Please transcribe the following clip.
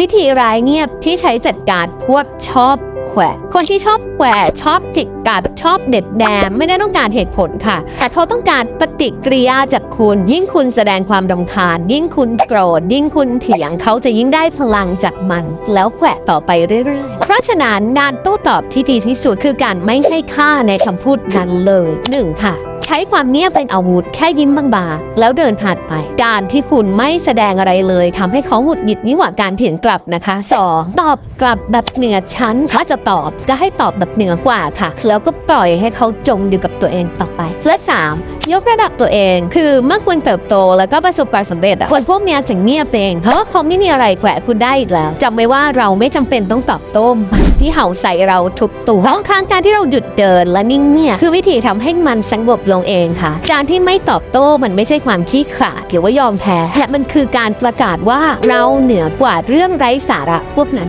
วิธีร้ายเงียบที่ใช้จัดการพวกชอบแขวะคนที่ชอบแขวะชอบจิกกัดชอบเด็ดแนมไม่ได้ต้องการเหตุผลค่ะ แต่เขาต้องการปฏิกิริยาจากคุณ ยิ่งคุณแสดงความดำคาญ ยิ่งคุณโกรธ ยิ่งคุณเถียงเขาจะยิ่งได้พลังจากมัน แล้วแขวะต่อไปเรื่อยๆ เพราะฉะนั้นการโต้ตอบที่ดีที่สุดคือการไม่ให้ค่าในคำพูดนั้นเลยหนึ่งค่ะใช้ความเงียบเป็นอาวุธแค่ยิ้มบางๆแล้วเดินผ่านไป การที่คุณไม่แสดงอะไรเลยทำให้เขาหงุดหงิดยิ่งกว่าการเถียงกลับนะคะ 2. ตอบกลับแบบเหนือชั้นถ้าจะตอบก็ให้ตอบแบบเหนือกว่าค่ะ แล้วก็ปล่อยให้เขาจมอยู่กับตัวเองต่อไปและ 3. ยกระดับตัวเอง คือเมื่อคุณเติบโตแล้วก็ประสบความสำเร็จคนพวกเนี้ยจะเงียบเอง เพราะว่าเขาไม่มีอะไรแขวะคุณได้อีกแล้วจำไว้ว่าเราไม่จำเป็นต้องตอบโต้มันที่เห่าใส่เราทุกตัวบางการที่เราหยุดเดินและนิ่งเงียบคือวิธีทำให้มันสงบลงเองค่ะ การที่ไม่ตอบโต้มันไม่ใช่ความขี้ขลาดหรือว่ายอมแพ้แต่มันคือการประกาศว่าเราเหนือกว่าเรื่องไร้สาระพวกนั้น